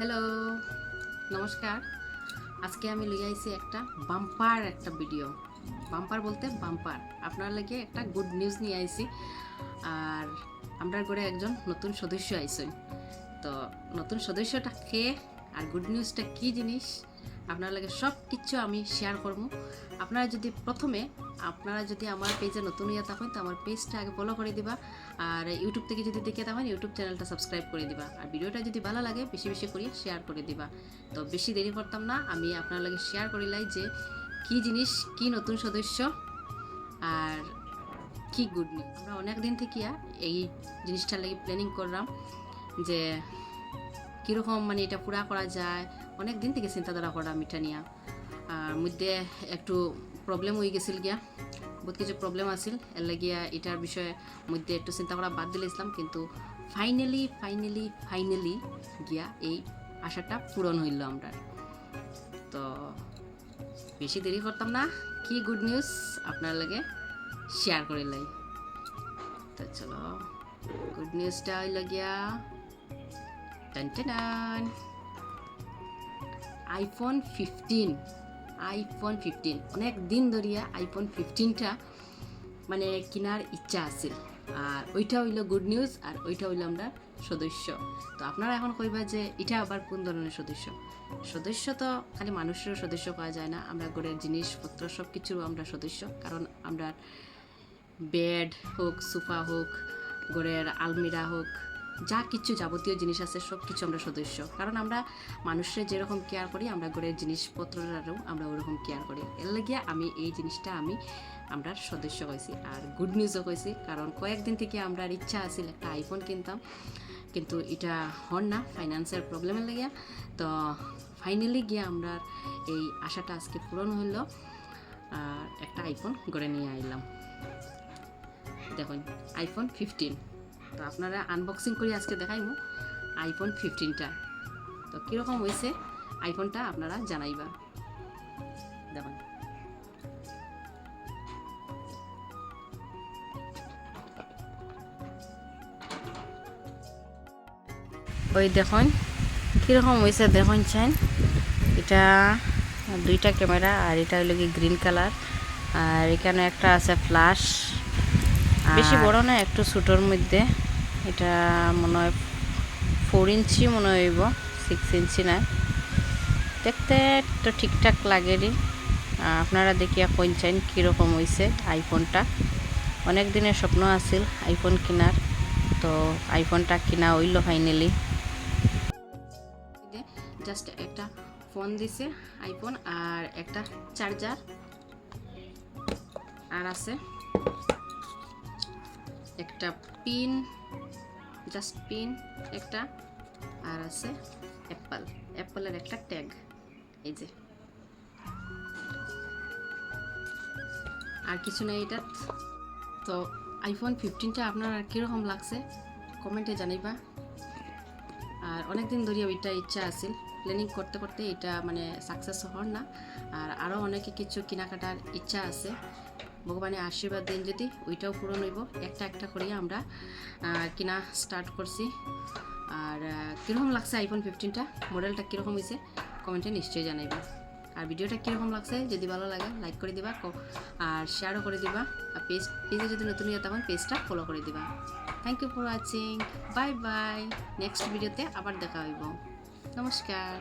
Hello নমস্কার। আজকে আমি লই আইছি একটা বাম্পার একটা ভিডিও বাম্পার বলতে বাম্পার আপনার লাগে একটা গুড নিউজ নিয়ে আইছি। আর আমরা ঘরে একজন নতুন সদস্য আইছে তো নতুন সদস্যটা কে আর গুড নিউজটা কি জিনিস? আপনার লাগে সব কিছু আমি শেয়ার করব। আপনারা যদি প্রথমে, আপনারা যদি আমার পেজে নতুন ইয়ে থাকেন, তো আমার পেজটা আগে ফলো করে দিবা। আর ইউটিউব থেকে যদি দেখে থাকেন ইউটিউব চ্যানেলটা সাবস্ক্রাইব করে দিবা। আর ভিডিওটা যদি ভালো লাগে, বেশি বেশি করে শেয়ার করে দিবা। তো বেশি দেরি করতাম না, আমি আপনার লাগে শেয়ার করিলাই যে কি জিনিস, কি নতুন সদস্য, আর কি গুড নিউজ আমরা অনেক দিন থেকে এই জিনিসটার লাগে প্ল্যানিং করলাম যে কীরকম মানে এটা পুরা করা যায়? অনেক দিন থেকে চিন্তাধারা করা মিঠা নিয়ে। আর মধ্যে একটু প্রবলেম হয়ে গেছিল গিয়া। বহুত কিছু প্রবলেম আছিল। এর লাগিয়া এটার বিষয়ে মধ্যে একটু চিন্তা করা বাদ দিলে দিলেছিলাম কিন্তু ফাইনালি ফাইনালি ফাইনালি গিয়া এই আশাটা পূরণ হইল আমরা তো বেশি দেরি করতাম না। কি গুড নিউজ আপনার লাগে শেয়ার করে লাই। তো চলো গুড নিউজটা হইল গিয়া টান আইফোন ফিফটিন আইফোন ফিফটিন অনেক দিন ধরিয়া আইফোন ফিফটিনটা মানে কেনার ইচ্ছা আছে আর ওইটা হইল গুড নিউজ আর ওইটা হইল আমরা সদস্য। তো আপনারা এখন কইবা যে এটা আবার কোন ধরনের সদস্য? সদস্য তো খালি মানুষেরও সদস্য পাওয়া যায় না। আমরা ঘরের জিনিসপত্র সব কিছুরও আমরা সদস্য। কারণ আমরা বেড হোক সোফা হোক, ঘরের আলমিরা হোক যা কিছু যাবতীয় জিনিস আছে সব কিছু আমরা সদস্য। কারণ আমরা মানুষের যেরকম কেয়ার করি, আমরা ঘরের জিনিসপত্রেরও আমরা ওরকম কেয়ার করি। এর লাগিয়া আমি এই জিনিসটা আমি, আমরা সদস্য হয়েছি আর গুড নিউজও হয়েছি কারণ কয়েকদিন থেকে আমরা ইচ্ছা আছিল একটা আইফোন কিনতাম। কিন্তু এটা হন না ফাইন্যান্সের প্রবলেমের লাগিয়া তো ফাইনালি গিয়ে আমরা এই আশাটা আজকে পূরণ হইল, আর একটা আইফোন গড়ে নিয়ে আইলাম। দেখুন আইফোন ফিফটিন তো আপনারা আনবক্সিং করে আজকে দেখাইমু আইফোন ফিফটিনটা তো কীরকম হয়েছে আইফোনটা আপনারা জানাইবা। দেখুন। ওই দেখুন, কীরকম হয়েছে দেখুন চাইন এটা দুইটা ক্যামেরা আর এটা হলো গ্রিন কালার আর এখানে একটা আছে ফ্লাশ বেশি বড় না একটু ছোটোর মধ্যে। এটা মনে হয় ফোর ইঞ্চি মনে হইব সিক্স ইঞ্চি না। দেখতে তো ঠিকঠাক লাগেনি আপনারা দেখিয়া কইন চাইন কীরকম হয়েছে আইফোনটা অনেক দিনের স্বপ্ন আছিল আইফোন কেনার তো আইফোনটা কিনা হইল ফাইনালি জাস্ট একটা ফোন দিছে আইফোন আর একটা চার্জার আর আছে একটা পিন জাস্ট পিন, একটা, আর আছে অ্যাপল। অ্যাপলের একটা ট্যাগ, এই যে। আর কিছু নেই এটা। তো আইফোন ফিফটিনটা আপনার কীরকম লাগছে? কমেন্টে জানাইবা। আর অনেক দিন ধরে ওইটা ইচ্ছা আছিল প্ল্যানিং করতে করতে এটা মানে সাকসেস হওয়ার না। আর আরও অনেকে কিছু কেনাকাটার ইচ্ছা আছে। ভগবানের আশীর্বাদ দিন যদি ওইটাও পূরণ হইব। একটা একটা করিয়া আমরা কিনা স্টার্ট করছি। আর কীরকম লাগছে আইফোন ফিফটিনটা মডেলটা কীরকম হয়েছে কমেন্টে নিশ্চয়ই জানাইবা। আর ভিডিওটা কীরকম লাগছে? যদি ভালো লাগে লাইক করে দিবা আর শেয়ারও করে দিবা। আর পেজ পেজে যদি নতুন ইয়ে তখন পেজটা ফলো করে দিবা। Thank you for watching bye bye next ভিডিওতে আবার দেখা হইব। নমস্কার।